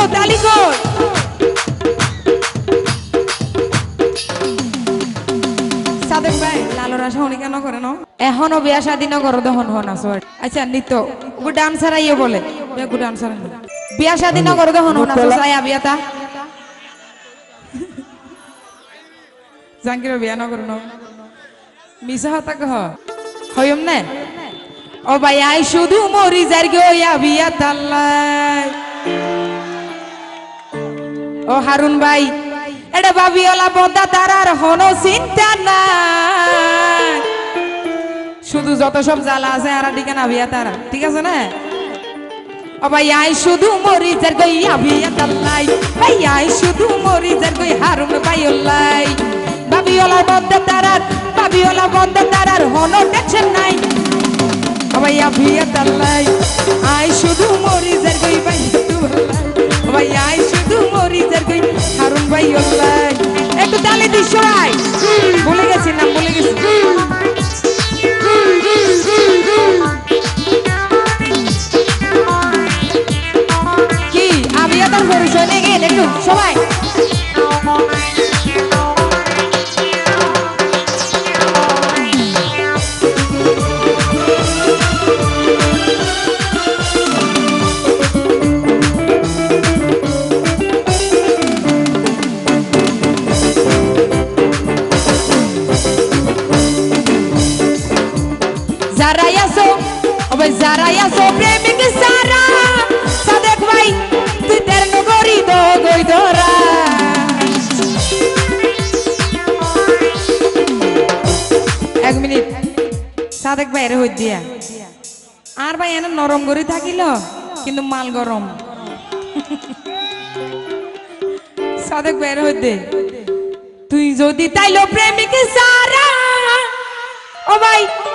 হলো তালিকর সাদেক ভাই লালর আশা উনি কেন করে না এখনও বিয়া শাদি না করো দহন হন আছো আচ্ছা নিত্য গু ডান্সার আইয়ে বলে গু ডান্সার বিয়া শাদি না করো দহন হন আছো বিয়াতা জাঙ্কির বিয়া না করো না হতা কহ হইম নে ও ভাই আই শুধু মরি যার গিয়া বিয়া তাল্লাই ও হারুন ভাই এটা ভাবিওলা বদা তারার হনো চিন্তা নাই। শুধু যত সব জ্বালা আছে আর দিকে না বিয়া তারা, ঠিক আছে না? ভাই আই শুধু মরি যার গইয়া বিয়া তাল্লাই। ভাই আই শুধু মরি যার গই হারুন ভাই ওল্লাই ভাবিওলা বদা তারার, ভাবিওলা বদা তারার হনো টেনশন নাই। ভাই আ বিয়া তাল্লাই। সবাই ভুলে গেছি নাম ভুলে গেছি। কি? আমি তার পরিচয় সবাই যারাই আসো প্রেমিক সারা সাদেক ভাই তুই তের নগরি দো গই ধরা এক মিনিট। সাদেক ভাই এর হই দিয়া। আর ভাই এনে নরম করে থাকিল, কিন্তু মাল গরম। সাদেক ভাই এর হই দে। তুই যদি তাইলো প্রেমিক সারা, ও ভাই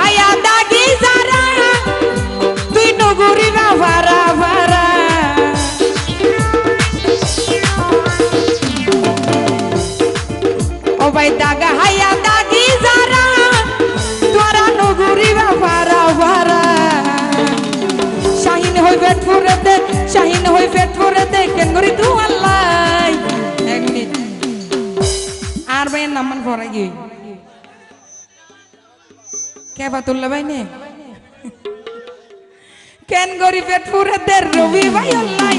হাইয়া দাগি যারা তুই নগরি না ভারা ভারা ও ভাই দাগা হাইয়া দাগি যারা, তোরা নগরি বা ভারা ভারা শাহিন হই পেট ফুরেতে শাহিন হই পেট ফুরেতে কেন করি তু আল্লাহ। এক মিনিট আর ভাই নামান পড়া গিয়ে কে বাতুল্লা ভাই নে কেন গরি পেট ফুরেতে রবি ভাই অল্লাই?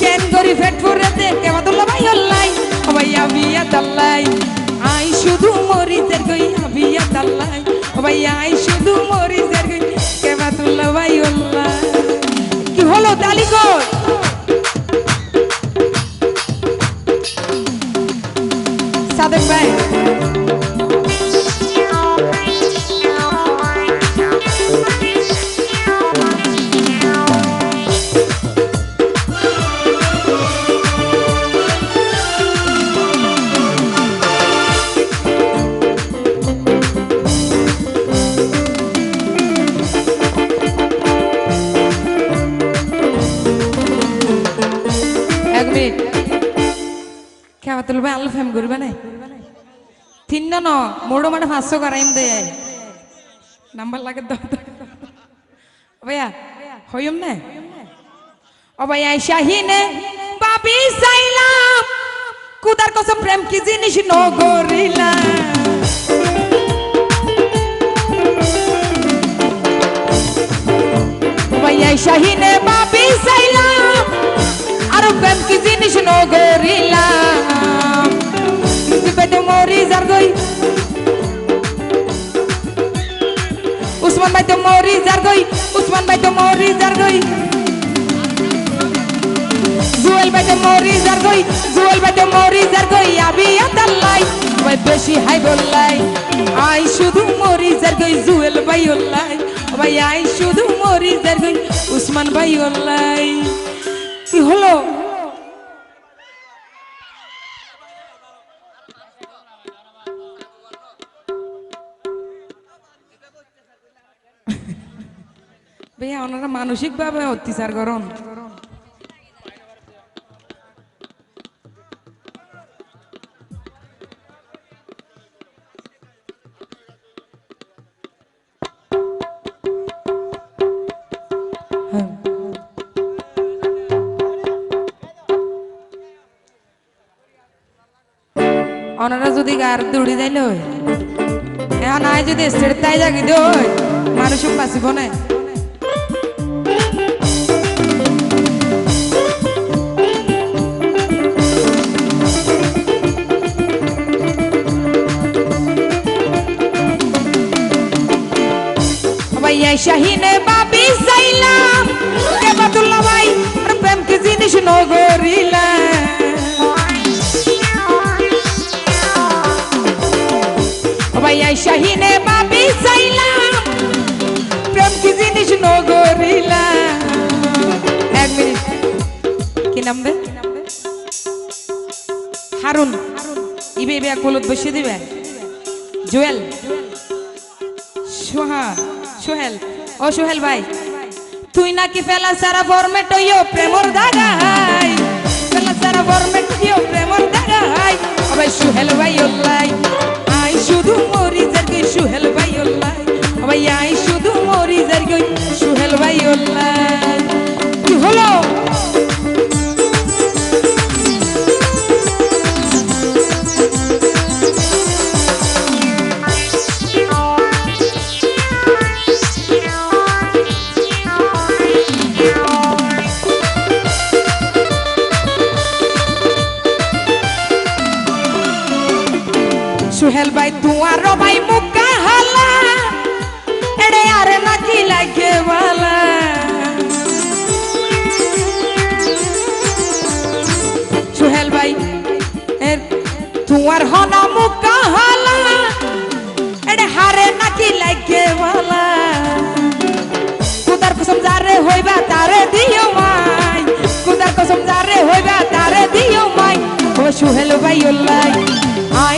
কেন গরি পেট ফুরেতে কে বাতুল্লা ভাই অল্লাই? ও ভাই আবিয়া দাল্লাই। আই শুধু মরি দের গই আবিয়া দাল্লাই। ও ভাই আই শুধু মরি দের গই কে বাতুল্লা ভাই অল্লাই? কি হলো তালিকর এক মিনিট খেয়া তুলবে? আলু ফেম করবে না। তিন ন, মোড়ো মানে পাঁচশো করাইম দে। নাম্বার লাগে ভাইয়া হইম না? ও ভাইয়া শাহিনে বাবি চাইলাম কুদার কসম প্রেম কি জিনিস নগরিলাম ও ভাইয়া শাহিনে বাবি চাইলাম নগরিলাম পাইতে মরি যার গই। উসমান ভাই তো মরি যার গই, উসমান ভাই তো মরি যার গই। জুয়েল ভাই তো মরি যার গই, জুয়েল ভাই তো মরি যার গই, আবি আতাল্লাই ভাই বেশি হাই বললাই। আই শুধু মরি যার গই, জুয়েল ভাই ওল্লাই। ভাই আই শুধু মরি যার গই, উসমান ভাই ওল্লাই। কি হলো? ভাইয়া, ওনারা মানসিকভাবে অত্যাচার করুন। ওনারা যদি গার দৌড়ি যাইল এখন আয় যদি স্টেট তাই জাগি দে মানুষ বাঁচিব না। শাহিনে বাবি চাইলাম কেবাতুল্লাহ ভাই প্রেম কি জিনিস নগরিলাম ভাইয়া শাহিনে বাবি চাইলাম প্রেম কি জিনিস নগরিলাম এক মিনিট। কি নাম বে হারুন। ইবে ইবে এক বসিয়ে দিবে। জুয়েল। সোহা। সোহেল ও সোহেল ভাই তুই নাকি ফেলা সারা ফরমেট প্রেমর দাগাই সুহেল ভাই তুয়ার ভাই মুক্কা হালা। এড়ে আরে নাকি লাগে বালা। সুহেল ভাই তুয়ার হনা মুক্কা হালা। এড়ে হারে নাকি লাগে বালা। কুদার কসম যারে হইবা তারে দিও মাই। কুদার কসম যারে হইবা তারে দিও মাই। ও সুহেল ভাই, ওল্লাই।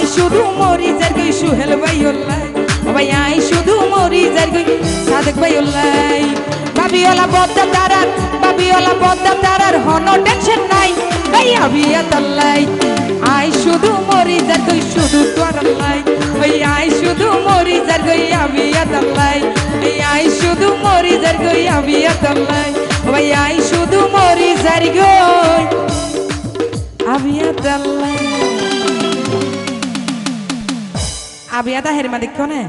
আই শুধু মরি যার গই সুহেল ভাই ওল্লাই ভাই, আই শুধু মরি যার গই সাদেক ভাই ওল্লাই বাবিওলা বদ্দা তারার বাবিওলা বদ্দা তারার হন টেনশন নাই। ভাই আবিয়া তল্লাই আই শুধু মরি যার গই শুধু তোর লাই ওই আই শুধু মরি যার গই আবিয়া তল্লাই এই আই শুধু মরি যার গই আবিয়া তল্লাই ওই আই শুধু মরি যার গই আবিয়া তল্লাই আবিয়া তা হেরমা দেখো না